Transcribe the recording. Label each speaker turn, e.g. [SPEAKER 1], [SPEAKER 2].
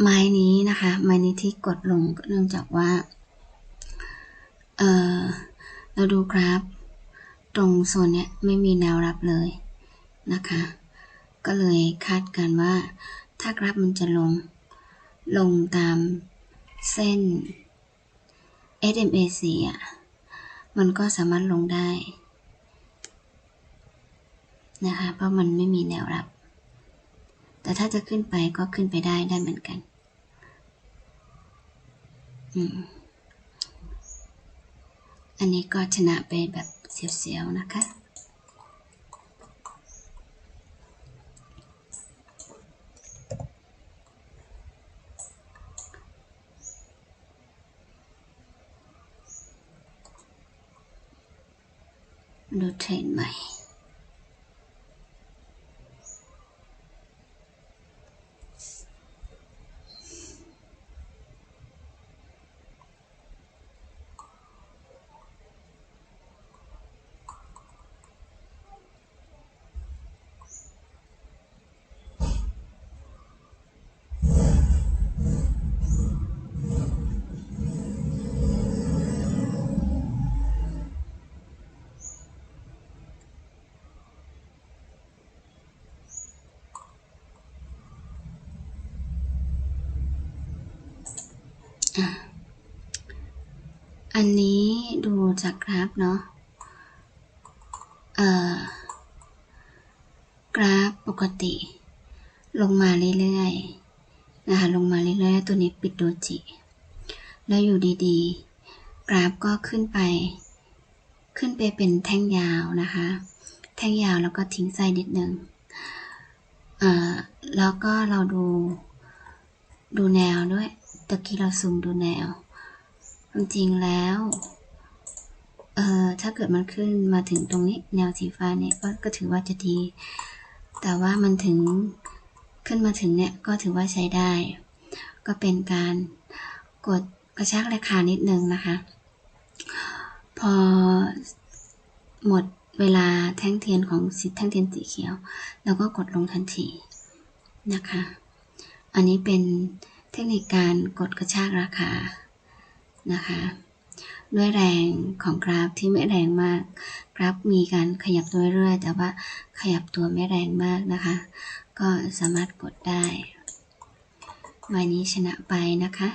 [SPEAKER 1] ไม้นี้นะคะ ไม้นี้ที่กดลงเนื่องจากว่า เออเราดูกราฟ ตรงโซนเนี้ยไม่มีแนวรับเลยนะคะ ก็เลยคาดการว่า ถ้ากราฟมันจะลง ลงตามเส้น SMAC อะ มันก็สามารถลงได้นะคะ เพราะมันไม่มีแนวรับ แต่ถ้าจะขึ้นไปก็ขึ้นไปได้ได้เหมือนกัน อันนี้ก็ชนะไปแบบเสียวๆนะคะดูเทรนใหม่ อันนี้ดูจากกราฟเนาะกราฟปกติ ลงมาเรื่อยๆนะคะลงมาเรื่อยๆ ตัวนี้ปิดโดจิ แล้วอยู่ดีๆ กราฟก็ขึ้นไป ขึ้นไปเป็นแท่งยาวนะคะ แท่งยาวแล้วก็ทิ้งไส้นิดนึงแล้วก็เราดูดูแนวด้วย ตะกี้เราซูมดูแนว จริงแล้ว เอ่อ ถ้าเกิดมันขึ้นมาถึงตรงนี้แนวสีฟ้าเนี่ยก็ก็ถือว่าจะดี แต่ว่ามันถึงขึ้นมาถึงเนี่ยก็ถือว่าใช้ได้ ก็เป็นการกดกระชากราคานิดนึงนะคะ พอหมดเวลาแท่งเทียนของสีแท่งเทียนสีเขียว เราก็กดลงทันทีนะคะ อันนี้เป็น ทคนิคการกดกระชากราคานะคะ ด้วยแรงของกราฟที่ไม่แรงมาก กราฟมีการขยับตัวเรื่อยแต่ว่าขยับตัวไม่แรงมากนะคะ ก็สามารถกดได้วันนี้ชนะไปนะคะ